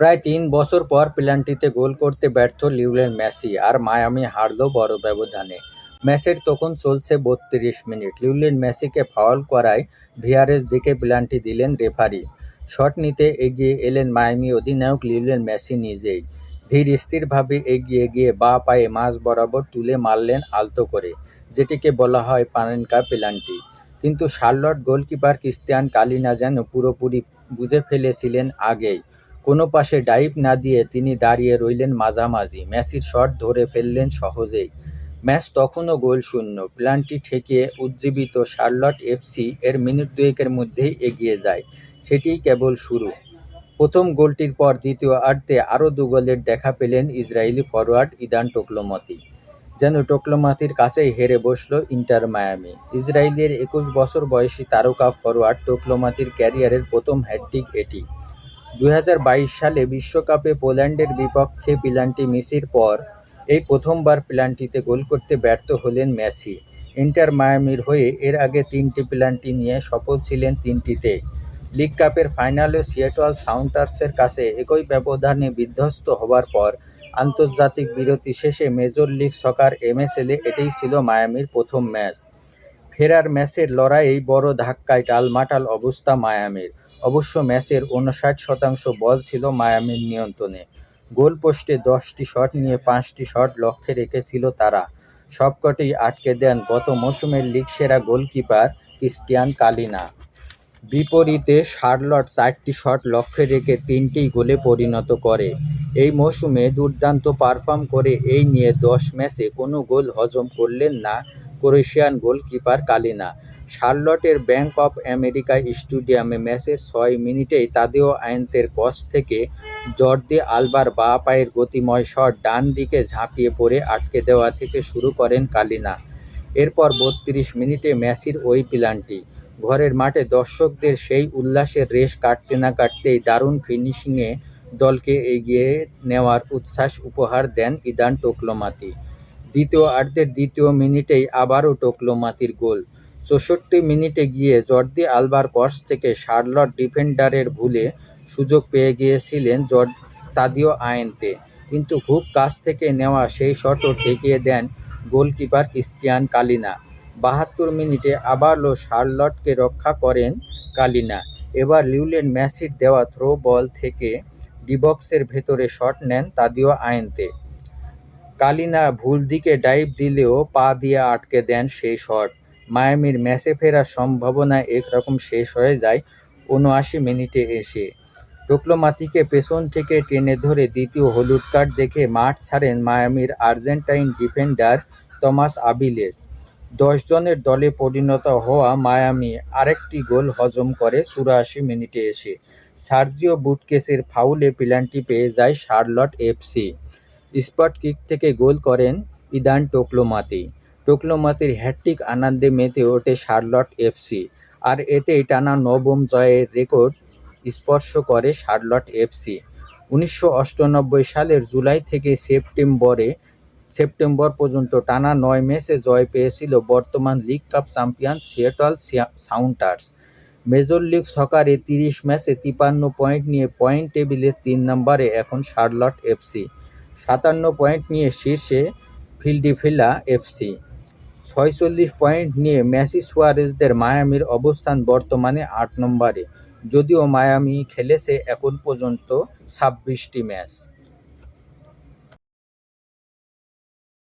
প্রায় তিন বছর পর পেনাল্টিতে গোল করতে ব্যর্থ লিওনেল মেসি আর মায়ামি হারল বড় ব্যবধানে। ম্যাচের তখন চলছে বত্রিশ মিনিট। লিওনেল মেসিকে ফাউল করায় ভিআরএস দেখে পেনাল্টি দিলেন রেফারি। শট নিতে এগিয়ে এলেন মায়ামি অধিনায়ক লিওনেল মেসি নিজেই। ধীর স্থিরভাবে এগিয়ে গিয়ে বা পায়ে মাঝ বরাবর তুলে মারলেন আলতো করে, যেটিকে বলা হয় পানেনকা পেনাল্টি। কিন্তু শার্লট গোলকিপার ক্রিস্টিয়ান কালিনা যেন পুরোপুরি বুঝে ফেলেছিলেন আগেই। কোনো পাশে ডাইভ না দিয়ে তিনি দাঁড়িয়ে রইলেন মাঝামাঝি। মেসির শট ধরে ফেললেন সহজেই। ম্যাচ তখনও গোল শূন্য। প্ল্যানটি ঠেকিয়ে উজ্জীবিত শার্লট এফসি এর মিনিট দুয়েকের মধ্যেই এগিয়ে যায়। সেটিই কেবল শুরু। প্রথম গোলটির পর দ্বিতীয় আর্ধে আরও দু গোলের দেখা পেলেন ইসরায়েলি ফরোয়ার্ড ইদান টোকলোমতি। যেন টোকলোমাতির কাছেই হেরে বসল ইন্টার মায়ামি। ইসরায়েলের একুশ বছর বয়সী তারকা ফরোয়ার্ড টোকলোমাতির ক্যারিয়ারের প্রথম হ্যাটট্রিক এটি। দুই হাজার বাইশ সালে বিশ্বকাপে পোল্যান্ডের বিপক্ষে পিলান্টি মেসির পর এই প্রথমবার প্লান্টিতে গোল করতে ব্যর্থ হলেন মেসি। ইন্টার মায়ামির হয়ে এর আগে তিনটি প্লান্টি নিয়ে সফল ছিলেন তিনটিতে। লিগ কাপের ফাইনালে সিয়েটল সাউন্টার্সের কাছে একই ব্যবধানে বিধ্বস্ত হবার পর আন্তর্জাতিক বিরতি শেষে মেজর লিগ সকার এমএসএলে এটাই ছিল মায়ামির প্রথম ম্যাচ। ফেরার ম্যাচের লড়াইয়েই বড় ধাক্কায় টালমাটাল অবস্থা মায়ামির। অবশ্য ম্যাচের উনষাট শতাংশ বল ছিল মায়ামির নিয়ন্ত্রণে। গোল পোস্টে দশটি শট নিয়ে পাঁচটি শট লক্ষ্যে রেখেছিল তারা। সবকটিই আটকে দেন গত মৌসুমের লিগ সেরা গোলকিপার ক্রিস্টিয়ান কালিনা। বিপরীতে শার্লট চারটি শট লক্ষ্যে রেখে তিনটি গোলে পরিণত করে। এই মৌসুমে দুর্দান্ত পারফর্ম করে এই নিয়ে দশ ম্যাচে কোনো গোল হজম করলেন না ক্রোয়েশিয়ান গোলকিপার কালিনা। শার্লটের ব্যাংক অফ আমেরিকা স্টেডিয়ামে ম্যাচের ছয় মিনিটেই তাদেও আয়ন্তের কস থেকে জর্দি আলবার বা পায়ের গতিময় শট ডান দিকে ঝাঁপিয়ে পড়ে আটকে দেওয়া থেকে শুরু করেন কালিনা। এরপর বত্রিশ মিনিটে ম্যাসির ওই প্লানটি। ঘরের মাঠে দর্শকদের সেই উল্লাসের রেশ কাটতে না কাটতেই দারুণ ফিনিশিংয়ে দলকে এগিয়ে নেওয়ার উচ্ছ্বাস উপহার দেন ইদান টোকলোমাতি। দ্বিতীয় আর্ধের দ্বিতীয় মিনিটেই আবারও টোকলোমাতির গোল। চৌষট্টি মিনিটে গিয়ে জর্দি আলবার কস থেকে শার্লট ডিফেন্ডারের ভুলে সুযোগ পেয়ে গিয়েছিলেন জর্জ তাদিও আয়েন্তে কিন্তু হুক কাছ থেকে নেওয়া সেই শটও ঠেকিয়ে দেন গোলকিপার ক্রিস্টিয়ান কালিনা। বাহাত্তর মিনিটে আবারও শার্লটকে রক্ষা করেন কালিনা। এবার লিউলেন ম্যাসির দেওয়া থ্রো বল থেকে ডিবক্সের ভেতরে শট নেন তাদিও আয়েন্তে কালিনা ভুল দিকে ডাইভ দিলেও পা দিয়ে আটকে দেন সেই শট। মায়ামির ম্যাচে ফেরার সম্ভাবনা একরকম শেষ হয়ে যায় উনআশি মিনিটে এসে। টোকলোমাতিকে পেছন থেকে টেনে ধরে দ্বিতীয় হলুদ কার্ড দেখে মাঠ ছাড়েন মায়ামির আর্জেন্টাইন ডিফেন্ডার তমাস আবিলেস। দশ জনের দলে পরিণত হওয়া মায়ামি আরেকটি গোল হজম করে চুরাশি মিনিটে এসে। সার্জিও বুটকেসের ফাউলে পেনাল্টি পেয়ে যায় শার্লট এফসি। স্পট কিক থেকে গোল করেন ইদান টোকলোমাতি টোকলোমাতির হ্যাট্রিক আনন্দে মেতে ওঠে শার্লট এফসি, আর এতেই টানা নবম জয়ের রেকর্ড স্পর্শ করে শার্লট এফসি। উনিশশো সালের জুলাই থেকে সেপ্টেম্বরে, সেপ্টেম্বর পর্যন্ত টানা নয় ম্যাচে জয় পেয়েছিল বর্তমান league cup champion Seattle Sounders. Major League সকারে তিরিশ ম্যাচে তিপান্ন পয়েন্ট নিয়ে পয়েন্ট টেবিলের তিন নম্বরে এখন শার্লট এফসি। সাতান্ন পয়েন্ট নিয়ে শীর্ষে ফিল্ডিফিলা এফসি। ছয়চল্লিশ পয়েন্ট নিয়ে ম্যাসি সুয়ারেজদের মায়ামির অবস্থান বর্তমানে আট নম্বরে, যদিও মায়ামি খেলেছে এখন পর্যন্ত ছাব্বিশটি ম্যাচ।